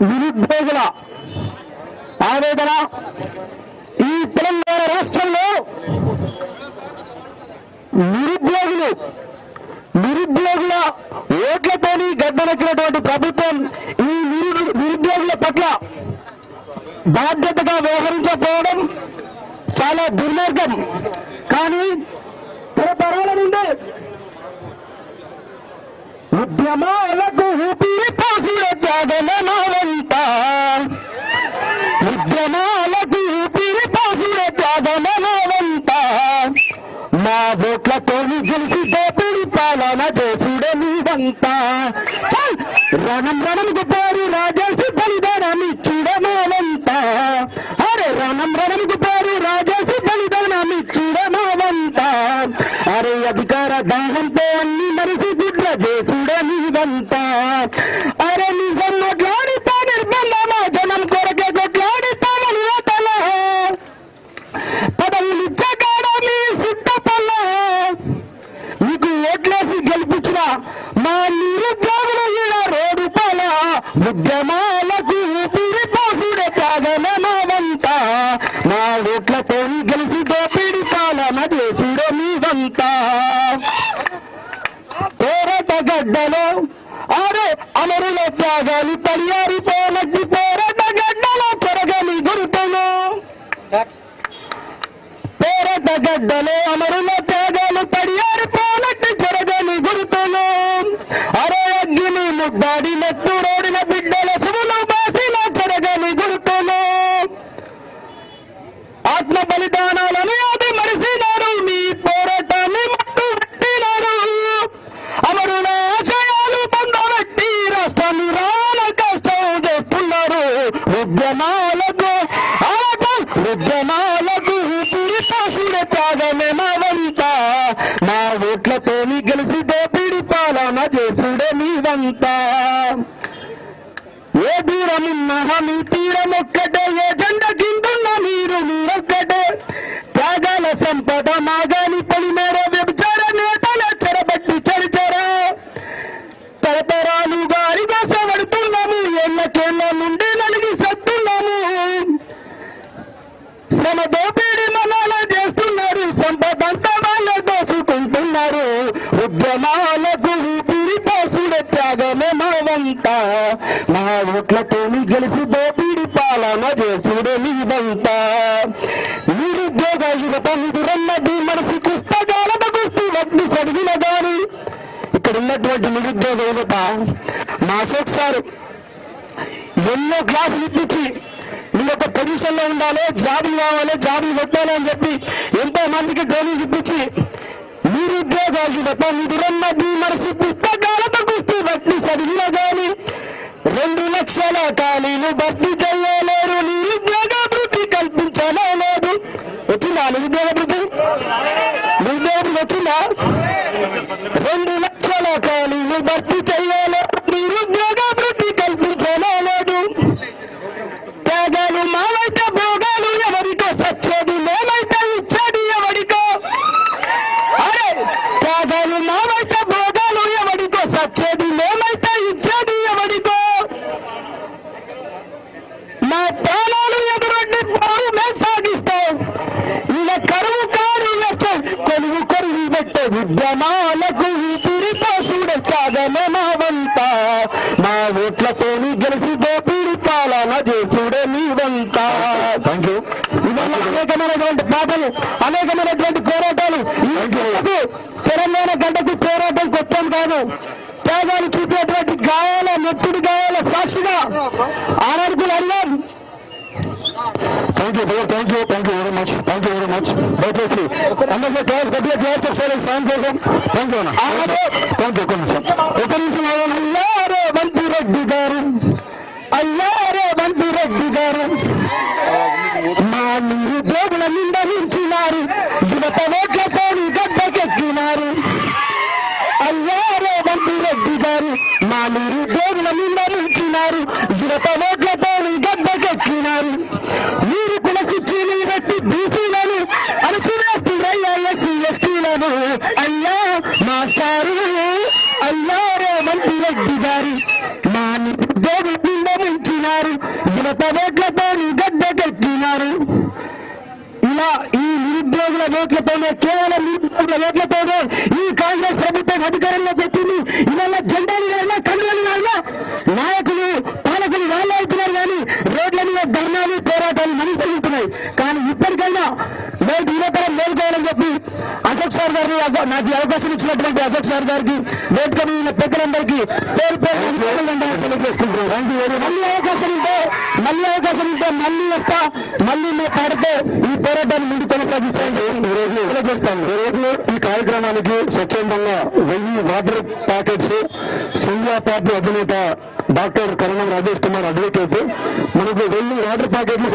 నిరుద్యోగుల ఆవేదన ఈ తెలంగాణ రాష్ట్రంలో నిరుద్యోగులు నిరుద్యోగుల ఓట్లతోని గడ్డనెక్కినటువంటి ప్రభుత్వం ఈ నిరుద్యోగుల పట్ల బాధ్యతగా వ్యవహరించకపోవడం చాలా దుర్మార్గం. కానీ తరతరాల నుండి ఉద్యమాలకు ఊపిరి పోసిన త్యాగమనవంతా ఉద్యమాలకు ఊపిరి పోసిన త్యాగమనవంతా మా ఓట్లతోని గెలిచి దోపిడి పాలన చేసుడే నీవంత రణం రణం రణంకు రాజేసి బలిదానం ఇచ్చుడమావంతా అరే రణం రణం పేరు రాజేసి బలిదానం ఇచ్చుడమావంతా అరే అధిక అధికార దాహంతో అన్ని మనిషి గుడ్ల చేసుడే నీవంతా. అరే నిజం మాట్లాడితా నిర్బంధమా? జనం కొరకే కొట్లాడితామని తల పదవులిచ్చగాడ మీ సుట్టపల్ల. మీకు ఓట్లేసి గెలిపించిన మా నిరుద్యోగులు ఈడ రోడ్డు పల ఉద్యమాలకు ఊపిరి పోసుడే త్యాగమనవంతా. మా ఓట్లతో గెలిచి దోపిడి పాలన చేసుడే మీవంతా గడ్డలో. ఆరే అమరుల త్యాగాలు తడియారిపోనట్టి పోరాట గడ్డలో చెరగని గురుతులు. పేరట గడ్డలో అమరుల త్యాగాలు తడియారిపోనట్టి చెరగని గురుతులు. అరే అగ్గిని ముద్దాడి నెత్తురే రుద్రమాలకు ఆటం ఉద్యమాలకు ఊపిరి పాసుడే త్యాగమే మావంతా మా ఓట్లతోని గెలిచి దోపిడి పాలన చేసుడే మీవంతా ఏ దూరమున్న మీ తీరం ఒక్కటే ఏ జెండ కిందున్న మీరు మీరొక్కటే పోసుడే త్యాగమే మావంతా. మా ఓట్లతో గెలిచి దోపిడి పాలన చేసుడే నీవంత. నిరుద్యోగ యువత నిదురన్నది మనసు పుస్తకాలకు గుర్తు వడ్డీ చదివిన గాని ఇక్కడ ఉన్నటువంటి నిరుద్యోగ యువత మా అశోక్ సార్ ఎన్నో క్లాసులు ఇప్పించి మీరు ఒక పొజిషన్లో ఉండాలి జాబులు కావాలి జాబులు పెట్టాలి అని చెప్పి ఎంతో మందికి ట్రైనింగ్ ఇప్పించి నిరుద్యోగ యువత నిధులన్నది మనసు పుస్తకాలతో బట్టి చదివినా కానీ రెండు లక్షల ఖాళీలు భర్తీ చేయలేరు నిరుద్యోగ వృత్తి లేదు. వచ్చిందా నిరుద్యోగ వృత్తి? నిరుద్యోగ వృత్తి వచ్చిందా? రెండు లక్షల ఖాళీలు భర్తీ చేయలేరు ఎదురొడ్డి పోరు మేము సాగిస్తాం ఇలా కరువు కారు లక్షం కొలువు కొరువు పెట్టే ఉద్యమాలకు ఊపిరి పోసుడే త్యాగమే మావంతా. మా ఓట్లతోని గెలిచి దోపిడి పాలన చేసుడే నీవంతా. థ్యాంక్ యూ ఇవాళ అనేకమైనటువంటి పాటలు అనేకమైనటువంటి పోరాటాలు. తెలంగాణ గడ్డకు పోరాటం కొత్తం కాదు. త్యాగాలు చూపేటువంటి గాయాల నెత్తుడి గాయాల సాక్షిగా ఆనాడుకులు అన్నాం thank you thank you thank you very much thank you very much దయచేసి అందరికీ క్లాస్ గట్టిగా క్లాస్ ఒకసారి సాయం కోసం థ్యాంక్ యూ థ్యాంక్ యూ ఒక నిమిషం ఒక నిమిషం. అయ్యారే బంతి రెడ్డి గారు అయ్యారే బంతి రెడ్డి గారు మా నిరుద్యోగుల నిండా నించినారు యువత ఓట్లతో గడ్డకెక్కినారు అయ్యారే బంతి రెడ్డి గారు మా నిరుద్యోగుల నిండా నించినారు యువత ఓట్లతో గడ్డకెక్కినారు మీరు కులసిచ్చి నీరెట్టి బీసీలను అణచివేస్తున్నాయ్యా ఎస్సీ అల్లా మా సారు అయ్యారే మంత్రి రెడ్డి రెడ్డి గారి. మా నిరుద్యోగ ముంచినారు యువత ఓట్లతో గడ్డకెక్కినారు ఇలా ఈ నిరుద్యోగుల ఓట్లతోనే కేవలం నిరుద్యోగుల ఓట్లతోనే ఈ కాంగ్రెస్ ప్రభుత్వం అధికారంలోకి వచ్చింది. ఇవాళ జెండాలు కాడినా కన్నులు కాడినా నాయకులు పాలకులు వాళ్ళే అవుతున్నారు కానీ రోడ్ల మీద ధర్నాలు పోరాటాలు మనకి జరుగుతున్నాయి. కానీ ఇప్పటికైనా నేటి యువతరం మేలుకోవాలని చెప్పి అశోక్ సార్ గారిని నాకు అవకాశం ఇచ్చినటువంటి అశోక్ సార్ గారికి మీద ఉన్న పెద్దలందరికీ పేరు పేరు మళ్ళీ అవకాశం ఉంటే మళ్ళీ అవకాశం ఉంటే మళ్ళీ వస్తా మళ్ళీ మేము పాడితే ఈ పోరాటాన్ని ముందు కొనసాగిస్తాను తెలియజేస్తాను. ఈ రోజు ఈ కార్యక్రమానికి స్వచ్ఛందంగా వెయ్యి వాటర్ ప్యాకెట్స్ సంధ్యా పార్టీ అధినేత డాక్టర్ కరణం రాజేష్ కుమార్ అడ్వకేట్ మనకు వెయ్యి వాటర్ ప్యాకెట్లు